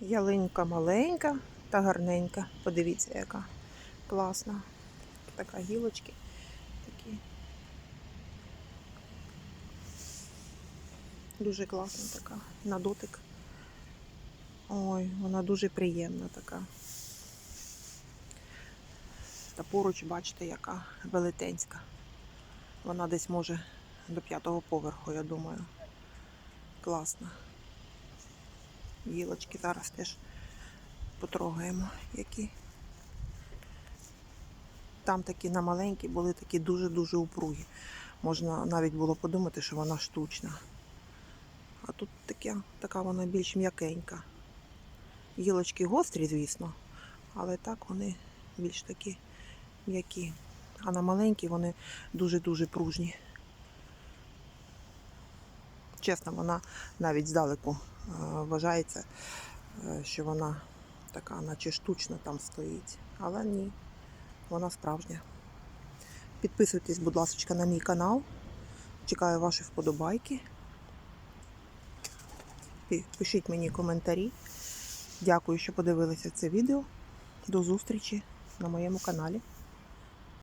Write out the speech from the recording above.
Ялинка маленька та гарненька. Подивіться, яка класна. Така гілочки. Такі. Дуже класна така. На дотик. Ой, вона дуже приємна така. Та поруч, бачите, яка велетенська. Вона десь може до п'ятого поверху, я думаю. Класна. Гілочки зараз теж потрогаємо, які. Там такі на маленькі були такі дуже-дуже упругі. Можна навіть було подумати, що вона штучна. А тут таке, така вона більш м'якенька. Гілочки гострі, звісно, але так вони більш такі м'які. А на маленькі вони дуже-дуже пружні. Чесно, вона навіть здалеку е, вважається, е, що вона така, наче штучна там стоїть. Але ні, вона справжня. Підписуйтесь, будь ласка, на мій канал. Чекаю ваші вподобайки. Пишіть мені коментарі. Дякую, що подивилися це відео. До зустрічі на моєму каналі.